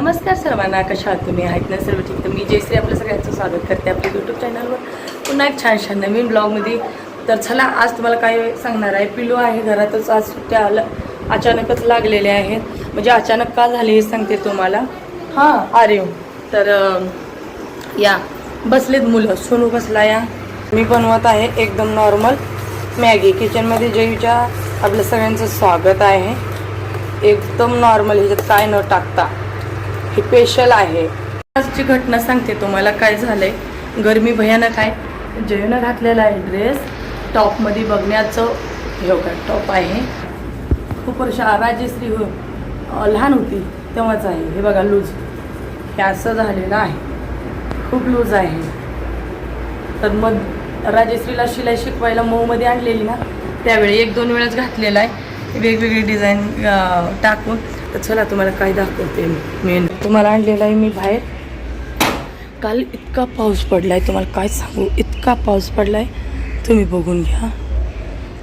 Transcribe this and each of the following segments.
नमस्कार सर्वांना कशा आहात तुम्ही? आहेत ना सर्व ठीक? तर मी जयश्री आपलं सगळ्यांचं स्वागत करते आपल्या यूट्यूब चॅनलवर पुन्हा एक छान छान नवीन ब्लॉगमध्ये तर चला आज तुम्हाला काय सांगणार आहे? पिलू आहे घरातच आज सुट्ट्या आलं अचानकच लागलेले आहेत. म्हणजे अचानक का झाले हे सांगते तुम्हाला. हां. अरे तर या बसलेत मुलं. सोनू बसला या. मी बनवत आहे एकदम नॉर्मल मॅगी. किचनमध्ये जयूच्या आपलं सगळ्यांचं स्वागत आहे. एकदम नॉर्मल ह्याच्यात काय न टाकता. हे स्पेशल आहे. आजची घटना सांगते तुम्हाला काय झालंय. गरमी भयानक आहे. जयनं घातलेला आहे ड्रेस टॉपमध्ये बघण्याचं हे का टॉप आहे. खूप वर्ष राजेश्री हो लहान होती तेव्हाच आहे. हे बघा लूज हे असं झालेलं आहे. खूप लूज आहे. तर मग राजेश्रीला शिलाई शिकवायला मऊमध्ये आणलेली ना त्यावेळी एक दोन वेळाच घातलेला आहे. वेगवेगळी डिझाईन टाकून तर चला तुम्हाला काय दाखवते मी तुम्हाला आणलेला आहे मी बाहेर. काल इतका पाऊस पडला आहे तुम्हाला काय सांगू? इतका पाऊस पडला आहे तुम्ही बघून घ्या.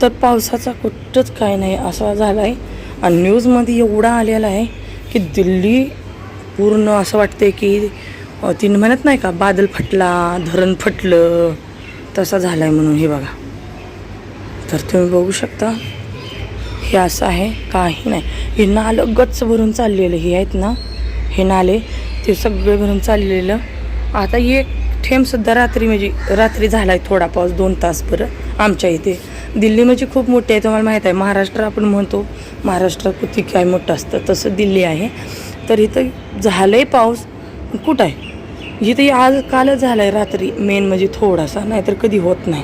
तर पावसाचा कुठंच काय नाही असा झाला आहे आणि न्यूजमध्ये एवढा आलेला आहे की दिल्ली पूर्ण असं वाटतंय की तीन म्हणत नाही का बादल फटला धरण फटलं तसा झाला आहे म्हणून हे बघा. तर तुम्ही बघू शकता. हे असं आहे काही नाही. हे नालं गच्च भरून चाललेलं हे आहेत ना? हे नाले ते सगळे भरून चाललेलं. आता एक थेंबसुद्धा रात्री म्हणजे रात्री झाला आहे थोडा पाऊस दोन तास बरं आमच्या इथे. दिल्ली म्हणजे खूप मोठी आहे तुम्हाला माहीत आहे. महाराष्ट्र आपण म्हणतो महाराष्ट्र किती काय मोठं असतं तसं दिल्ली आहे. तर इथं झालं आहे पाऊस कुठं आहे? इथे आज कालच झालं आहे रात्री मेन म्हणजे थोडासा नाहीतर कधी होत नाही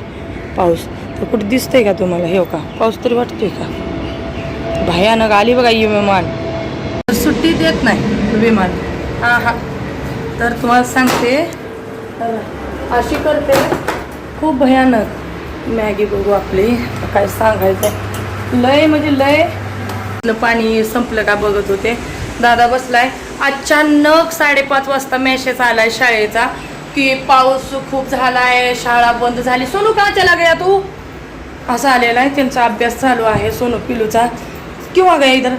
पाऊस. तर कुठे दिसतंय का तुम्हाला? हे हो का? पाऊस तरी वाटतोय का? भयानक आली बघा ही विमान. सुट्टी देत नाही विमान. हां हां तर तुम्हाला सांगते. अशी करते. खूप भयानक. मॅगी बघू आपली. काय सांगायचं लय म्हणजे लय. न पाणी संपलं का बघत होते. दादा बसलाय. अचानक साडेपाच वाजता मेसेज आलाय शाळेचा की पाऊस खूप झालाय शाळा बंद झाली. सोनू का चला गया तू? असा आलेला आहे. त्यांचा अभ्यास चालू आहे. सोनू पिलूचा. क्यों आ गया इधर?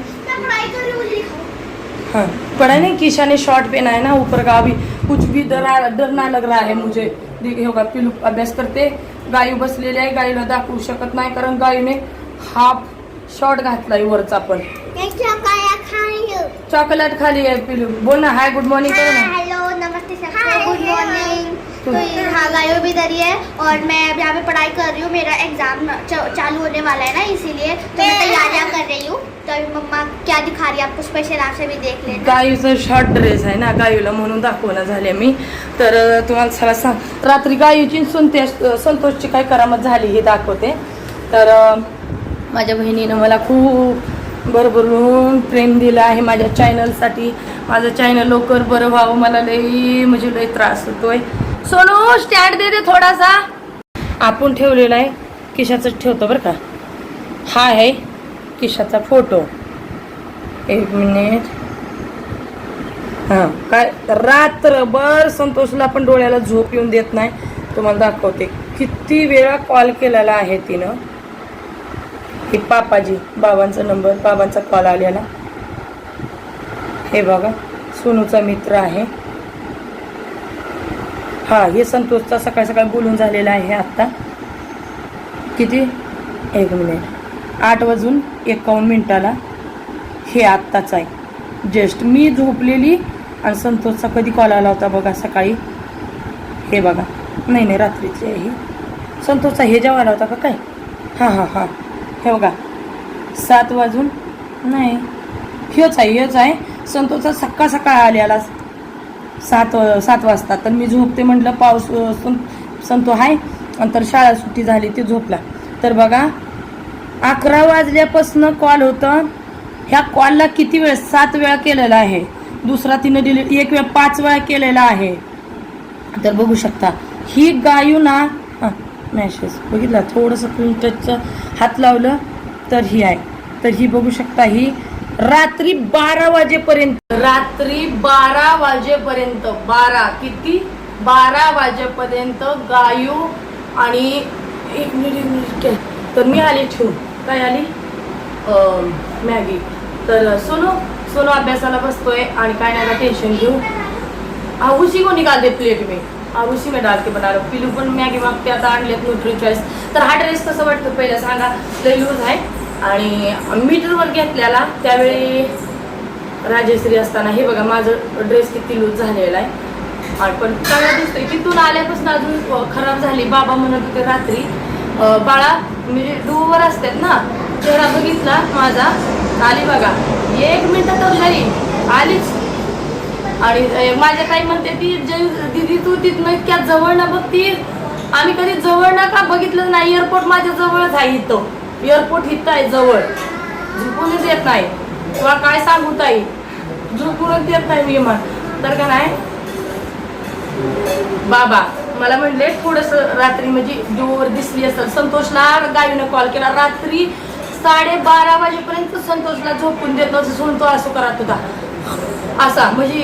हाँ पढ़ा नहीं किशा ने शॉर्ट पहना है ना ऊपर का अभी कुछ भी डर डर ना लग रहा है मुझे। देखिए होगा पिलू अभ्यास करते गायू बसलेले आहे गायीला दाखवू शकत नाही कारण गायीने हाफ शॉर्ट घातलाय वरचा पण. चॉकलेट खाली आहे पिलू बोल ना हाय गुड मॉर्निंग करो ना. हेलो नमस्ते सबको गुड मॉर्निंग तो- तो ये हाँ गायो भी इधर ही है और मैं अब यहाँ पे पढ़ाई कर रही हूँ। मेरा एग्जाम चालू होने वाला है ना इसीलिए तो मैं तैयारियाँ कर रही हूँ। तो अभी मम्मा क्या दिखा रही है आपको स्पेशल आपसे भी देख लेना। गायूचा शॉर्ट ड्रेस आहे ना गायूला म्हणून दाखवणं झाले मी. तर तुम्हाला चला सांग. रात्री गायूची संते संतोषची काय करामत झाली हे दाखवते. तर माझ्या बहिणीनं मला खूप भरभरून प्रेम दिलं आहे माझ्या चॅनलसाठी माझं चॅनल लवकर बरं व्हावं मला लई म्हणजे लई त्रास होतोय. सोनू स्टँड दे दे थोडासा. आपण ठेवलेला आहे किशाचं ठेवतो बरं का. हा आहे किशाचा फोटो एक मिनिट हां काय रात्रभर संतोषला पण डोळ्याला झोप येऊन देत नाही. तुम्हाला दाखवते किती वेळा कॉल केलेला आहे तिनं. हे पापाजी बाबांचा नंबर बाबांचा कॉल आलेला. हे बघा सोनूचा मित्र आहे. हां हे संतोषचा सकाळ सकाळी बोलून झालेला आहे आत्ता. किती? एक मिनिट आठ वाजून एकावन्न मिनिटाला हे आत्ताच आहे. जस्ट मी झोपलेली आणि संतोषचा कधी कॉल आला होता बघा सकाळी. हे बघा. नाही नाही रात्रीची आहे. संतोषचा हे जेव्हा आला होता का काय? हां हां हां. हे बघा. सात वाजून नाही. हेच आहे हेच आहे. संतोषचा सकाळ सकाळ आलेला सात सात वाजता. तर मी झोपते म्हटलं पाऊस सं संतो आहे नंतर शाळा सुट्टी झाली ती झोपला. तर बघा अकरा वाजल्यापासून कॉल होतं. ह्या कॉलला किती वेळ? सात वेळा केलेला आहे. दुसरा तिनं दिले एक वेळ पाच वेळा केलेला आहे. तर बघू शकता ही गायू ना मॅसेज बघितला थोडंसं प्रिंटचं हात लावलं तर ही आहे. तर ही बघू शकता ही रात्री बारा वाजेपर्यंत. रात्री बारा वाजेपर्यंत. बारा किती? बारा वाजेपर्यंत गायू आणि एक मिनिट मिनिट काय तर मी आली ठेवून काय आली? मॅगी. तर सोनू सोनू अभ्यासाला बसतोय आणि काय नाही टेन्शन घेऊ. हा कोणी को निकाल दे प्लेट में हा उशी में डाल के बना रहा पिलू पण मॅगी मागते आता आणलेत न्यूट्री चॉईस तर हा ड्रेस कसं वाटतं पहिलं सांगा. लय लूज आहे. आणि मीटरवर घेतलेला त्यावेळी राजश्री असताना हे बघा माझं ड्रेस किती लूज झालेला आहे. पण काय दिसतंय तिथून आल्यापासून अजून खराब झाली. बाबा म्हणत होते रात्री बाळा म्हणजे डूवर असतात ना चेहरा बघितला माझा आली बघा एक मिनिट तर घरी आलीच. आणि माझ्या काही म्हणते ती दिदी तू तिथनं इतक्या जवळ ना बघ ती आम्ही कधी जवळ ना का बघितलं नाही एअरपोर्ट माझ्या जवळच आहे इथं. एअरपोर्ट हित आहे जवळ. झुकूनच येत नाही. तुला काय सांगू ताई? झुकूनच येत नाही विमान. तर का नाही? बाबा मला म्हणले थोडस रात्री म्हणजे जोर दिसली असेल. संतोषला गायीनं कॉल केला. रात्री साडेबारा वाजेपर्यंत संतोषला झोपून देत नव्हतं. तो असं करत होता. असा म्हणजे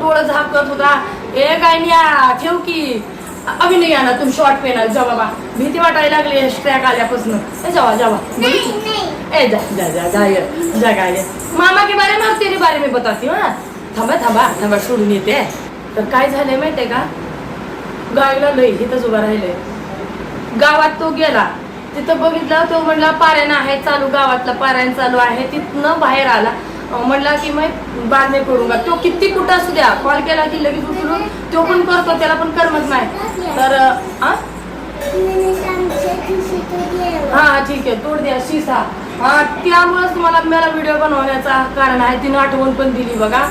डोळं झाकत होता. ए गायन्या ठेव की. अभिनय ना तुम्ही शॉर्ट पेनाल जा बाबा. भीती वाटायला लागली स्ट्रॅक आल्यापासून. ए जावा जावा. नहीं नहीं. ए जा जा जा जा ये, जा गाय मामा के बारे में और तेरे बारे में बताती हूँ. ना थांबा थांबा थांबा सोडून येते. तर काय झालंय माहितीये का? गायला लई इथंच उभा राहिले गावात तो गेला. तिथं बघितलं तो म्हणला पारायण आहे चालू गावातला पारायण चालू आहे. तिथनं बाहेर आला. म्हणला की मग बाद नाही करूंगा तो किती कुठं असू द्या. कॉल केला की लगेच उचलून तो पण करतो त्याला पण करमत नाही. तर हा ठीक आहे. तोड द्या शिसा. हा त्यामुळेच तुम्हाला मला व्हिडिओ बनवण्याचा कारण आहे. तिनं आठवण पण दिली बघा.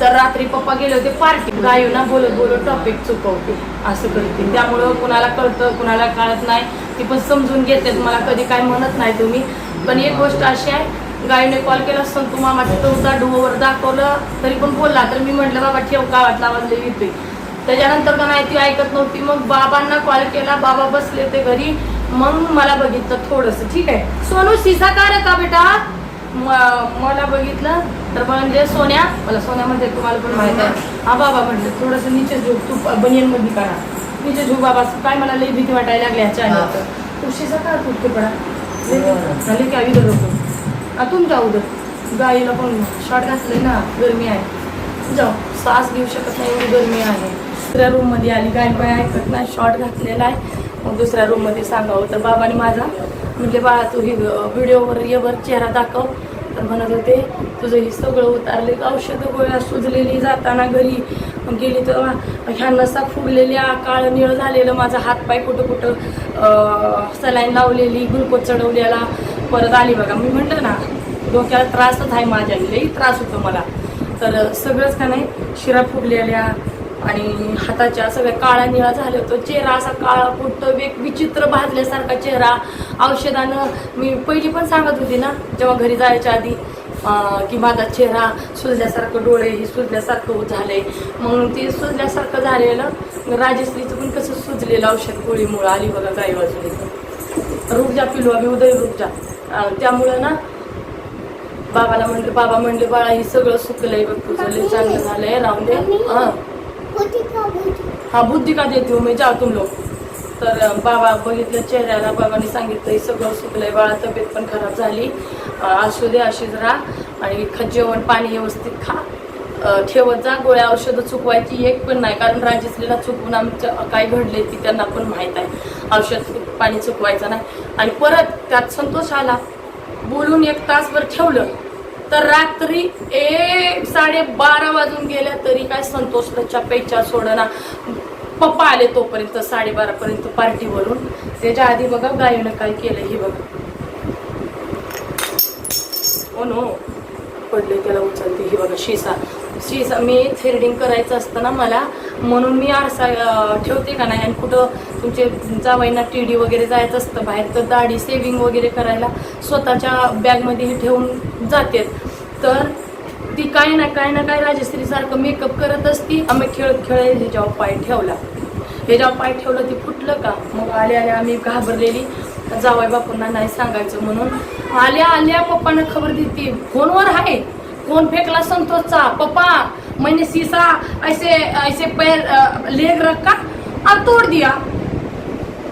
तर रात्री पप्पा गेले होते पार्टी. गायू ना बोलत बोलत टॉपिक चुकवते. असं करते. त्यामुळं कुणाला कळतं कुणाला कळत नाही. ती पण समजून घेते. मला कधी काय म्हणत नाही तुम्ही. पण एक गोष्ट अशी आहे. गायीने कॉल केला संतू तू मामा तिथं डोवर दाखवलं तरी पण बोलला. तर मी म्हटलं बाबा ठेव का वाटला वाजले येतोय त्याच्यानंतर का नाही ती ऐकत नव्हती. मग बाबांना कॉल केला. बाबा बसले ते घरी. मग मला बघितलं थोडस. ठीक आहे? सोनू शिसा का बेटा? म- मला बघितलं. तर म्हणजे सोन्या मला सोन्या म्हणते तुम्हाला पण माहीत आहे. हा बाबा म्हटलं थोडस नीचे झोप तू बनियनमध्ये काढा. नीचे झोप बाबा काय मला लई भीती वाटायला लागली ह्याच्या तू शिसा का तुटते पडा? झाले. की आवी होतो तुमच्या उदर गाईला पण शॉर्ट घातलंय ना गरमी आहे. जाऊ. श्वास घेऊ शकत नाही एवढी गरमी आहे. दुसऱ्या रूममध्ये आली. गाय बाय ऐकत नाही शॉर्ट घातलेला आहे. मग दुसऱ्या रूममध्ये सांगावं तर बाबाने माझा म्हणजे बाळा तू ही व्हिडिओवर येवर चेहरा दाखव. तर म्हणत होते तुझं हे सगळं उतारले औषधं गोळ्या सुजलेली जाताना घरी. गेली तर ह्या नसा फुगलेल्या काळं निळ झालेलं माझा हातपाय कुठं कुठं सलाईन लावलेली ग्लुकोज चढवलेला. परत आली बघा. मी म्हटलं ना डोक्याला त्रासच आहे माझ्या लई त्रास होतो मला. तर सगळंच का नाही शिरा फुगलेल्या आणि हाताच्या सगळ्या काळा निळा झाले होतो. चेहरा असा काळा पुट्ट वेग विचित्र भाजल्यासारखा चेहरा औषधानं मी पहिली पण सांगत होती ना जेव्हा घरी जायच्या आधी की माझा चेहरा सुजल्यासारखं डोळे ही सुजल्यासारखं झाले. मग ते सुजल्यासारखं झालेलं राजश्रीचं पण कसं सुजलेलं औषध गोळीमुळं आली बघा गाई वाजवली रुपजा पिलू आम्ही उदय रुपजा अं, त्यामुळं ना बाबाला म्हणले बाबा म्हणले बाळा हे सगळं सुकलंय बघ तुझं चांगलं झालंय राहून दे. हा. हा बुद्धी का देते मी जा तुम लोक. तर बाबा बघितलं चेहऱ्याला बाबांनी सांगितलं हे सगळं सुकलंय बाळा तब्येत पण खराब झाली. असू दे अशीच राहा आणि ख जेवण पाणी व्यवस्थित खा. ठेवत जा गोळ्या औषधं चुकवायची एक पण नाही कारण राजश्रीला चुकवून आमचं काय घडले ती त्यांना पण माहीत आहे. औषध पाणी चुकवायचं नाही. आणि परत त्यात संतोष आला. बोलून एक तासभर ठेवलं. तर रात्री एक साडे बारा वाजून गेल्या तरी काय संतोष चपेच्या सोडना. पप्पा आले तोपर्यंत साडेबारा पर्यंत पार्टीवरून त्याच्या आधी बघा गायनं काय केलं हे बघा. हो ओ नो. पडले त्याला उचलते. ही बघा शिसा. शी मी थ्रेडिंग करायचं असतं ना मला म्हणून मी आरसा ठेवते का नाही? आणि कुठं तुमचे जावाईंना टी डी वगैरे जायचं असतं बाहेर तर दाढी सेविंग वगैरे करायला स्वतःच्या बॅगमध्ये हे ठेवून जाते. तर ती काय ना काय ना काय राजश्रीसारखं मेकअप करत असती. आम्ही खेळ खेळ ह्याच्यावर पाय ठेवला. ह्याच्यावर पाय ठेवलं ते फुटलं का? मग आले आल्या आम्ही घाबरलेली. जावाई बापूंना नाही सांगायचं म्हणून. आल्या आल्या पप्पांना खबर देते. फोनवर आहे. फोन फेकला संतोषचा पप्पा मैंने शीशा ऐसे ऐसे पैर अ, लेग रखा और तोड दिया.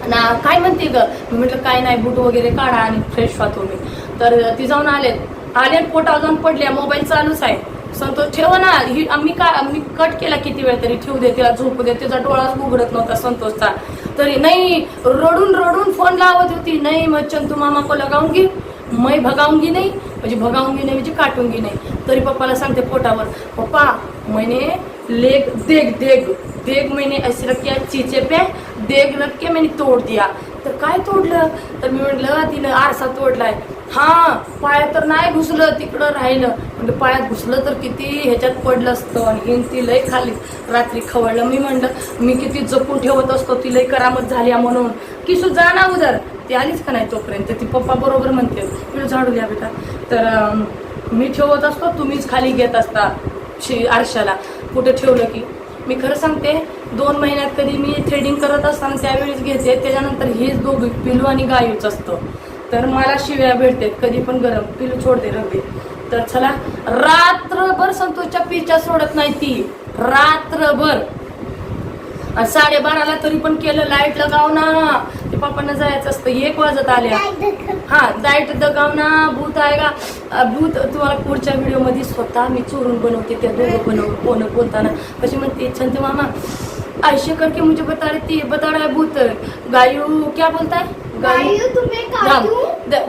ना काय म्हणते ग? मी म्हटलं काय नाही बूट वगैरे काढा आणि फ्रेश व्हा मी तर ती जाऊन आले. आले पोटा पोटावर जाऊन पडल्या मोबाईल चालूच आहे. संतोष ठेव ना ही आम्ही का मी कट केला किती वेळ तरी? ठेवू दे तिला झोपू दे. तिचा डोळाच उघडत नव्हता संतोषचा. तरी नाही रडून रडून फोन लावत होती. नाही मच्छन तू मामा को लगाऊंगी मैं भगाऊंगी नाही. म्हणजे भगाऊंगी नाही म्हणजे काटूंगी नाही. तरी पप्पाला सांगते पोटावर पप्पा मैंने लेग देख देख देख मैंने ऐसे रख किया चीचे पे देख रख के मैंने तोड़ दिया. तर काय तोडलं? तर मी म्हटलं तिनं आरसा तोडलाय. हा पायात तर नाही घुसलं तिकडं राहिलं. म्हणजे पायात घुसलं तर किती ह्याच्यात पडलं असतं आणि हिन ती लय खाली रात्री खवळलं. मी म्हणलं मी किती जपून ठेवत असतो ती लय करामत झाली आहे म्हणून. की सुद्धा ना उदर. ती आलीच का नाही तोपर्यंत? ती पप्पा बरोबर म्हणते तुला झाडू द्या बेटा. तर मी ठेवत असतो तुम्हीच खाली घेत असता शि आरशाला. कुठे ठेवलं की? मी खरं सांगते दोन महिन्यात कधी मी थ्रेडिंग करत असताना त्यावेळेस घेते त्याच्यानंतर हेच दोघं पिलू आणि गायूच असतं. तर मला शिव्या भेटते कधी पण गरम. पिलू छोडते रगडे तर चला रात्रभर संतोषच्या पिच्या सोडत नाही ती. रात्रभर. साडेबाराला तरी पण केलं लाइट लगाव ना. ते पप्पांना जायचं असतं. एक वाजत आल्या. हा लाइट दगाव ना भूत आहे का? भूत तुम्हाला पुढच्या व्हिडिओमध्ये स्वतः मी चोरून बनवते त्या दोघं बनव कोण बोलताना. कशी म्हणते छंद मामा ऐसे करके मुझे बता रही थी बता रहा है भूत. गायू क्या बोलता है गायू तुम्हें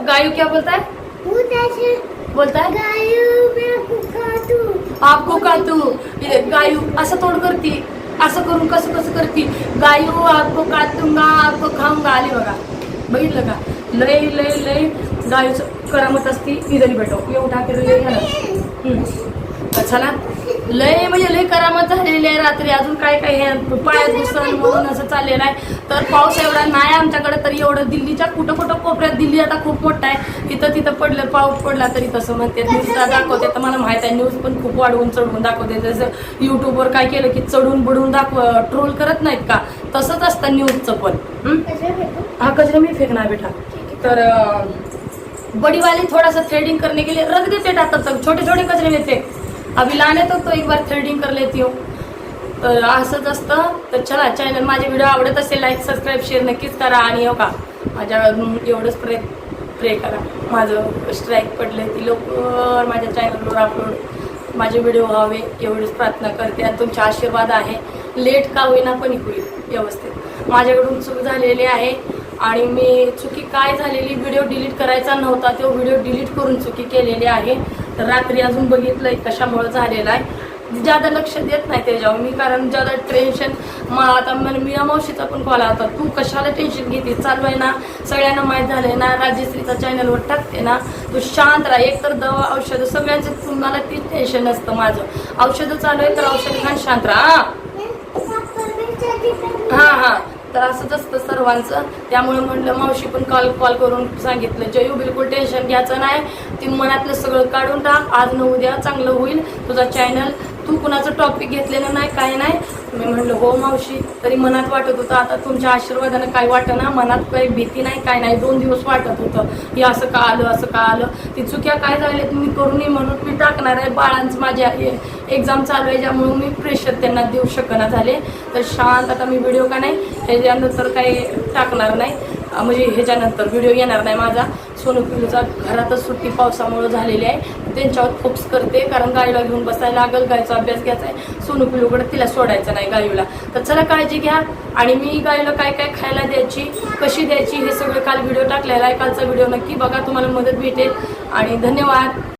गायू क्या बोलता है भूत ऐसे बोलता है गायू मैं आपको काटूं. आपको का तू ये गायू असं तोड करती. असं करून कसं कसं करती? गायो हो, आपको हो, काटूंगा हो, आपको खाऊंगा आली बघा. बघितलं का? लय लय लय गायूचं करामत असती इधर भेटो एवढा केलं लय झालं. तर चला. लय म्हणजे लय करामत झालेली आहे रात्री. अजून काय काय हे पायात घुसन म्हणून असं चाललेलं आहे. तर पाऊस एवढा नाही आमच्याकडे तरी एवढं दिल्लीच्या कुठं कुठं कोपऱ्यात दिल्ली आता खूप मोठा आहे. तिथं तिथं पडलं पाऊस पडला तरी तसं म्हणते न्यूजला दाखवते तर मला माहीत आहे न्यूज पण खूप वाढवून चढवून दाखवते. जसं युट्यूबवर काय केलं की चढून बुडून दाखव ट्रोल करत नाहीत का? तसंच असतं न्यूजचं पण. हा? कचरा मी फेकणार बेटा. तर बडीवाली थोडासा थ्रेडिंग करने के लिए देते टाकतात. तर छोटे छोटे कचरे येते अभी लाने तो तो एक बार थ्रेडिंग कर लेती हूँ। तर असंच असतं तर चला चॅनल माझे व्हिडिओ आवडत असेल लाईक सबस्क्राईब शेअर नक्कीच करा आणि हो का माझ्या एवढंच प्रे प्रे करा. माझं स्ट्राईक पडले ती लोक माझ्या चॅनलवर अपलोड माझे व्हिडिओ व्हावे एवढीच प्रार्थना करते. आणि तुमचे आशीर्वाद आहे. लेट का होईना पण होईल व्यवस्थित. माझ्याकडून चूक झालेली आहे आणि मी चुकी काय झालेली व्हिडिओ डिलीट करायचा नव्हता तो व्हिडिओ डिलीट करून चुकी केलेली आहे. तर रात्री अजून बघितलंय कशामुळे झालेला आहे. ज्यादा लक्ष देत नाही त्याच्यावर. मी कारण ज्यादा टेन्शन मला आता मला मीरा मावशीचा पण कॉल होता. तू कशाला टेन्शन घेते? चालू आहे ना? सगळ्यांना माहीत झालंय ना? राजश्रीचा चॅनलवर टाकते ना? तू शांत राहा. एक तर दवा औषधं सगळ्यांचं तुम्हाला तीच टेन्शन असतं माझं. औषधं चालू आहे तर औषध खान शांत राहा. हां हां. तर असंच असतं सर्वांचं. त्यामुळे म्हणलं मावशी पण कॉल कॉल करून सांगितलं जयू बिलकुल टेन्शन घ्यायचं नाही. ती मनातलं सगळं काढून टाक आज न उद्या चांगलं होईल. तुझा चॅनल तू कुणाचं टॉपिक घेतलेलं नाही काय नाही. मी म्हणलं हो मावशी. तरी मनात वाटत होतं आता तुमच्या आशीर्वादानं काय वाटत ना? मनात काही भीती नाही काय नाही दोन दिवस वाटत होतं. हे असं का आलं असं का आलं? ती चुक्या काय झाल्या तुम्ही करू नये म्हणून मी टाकणार आहे. बाळांचं माझ्या एक्झाम चालू आहे ज्यामुळे मी प्रेशर त्यांना देऊ शकना झाले. तर शांत आता मी व्हिडिओ का नाही त्याच्यानंतर काही टाकणार नाही. म्हणजे ह्याच्यानंतर व्हिडिओ येणार नाही माझा. सोनू पिलूचा घरातच सुट्टी पावसामुळं झालेली आहे. त्यांच्यावर फोक्स करते कारण गाईला घेऊन बसायला लागल गायचा अभ्यास घ्यायचा आहे. सोनू पिलूकडे तिला सोडायचं नाही गायूला तर चला काळजी घ्या. आणि मी गायला काय काय खायला द्यायची कशी द्यायची हे सगळं काल व्हिडिओ टाकलेला आहे. कालचा व्हिडिओ नक्की बघा तुम्हाला मदत भेटेल. आणि धन्यवाद.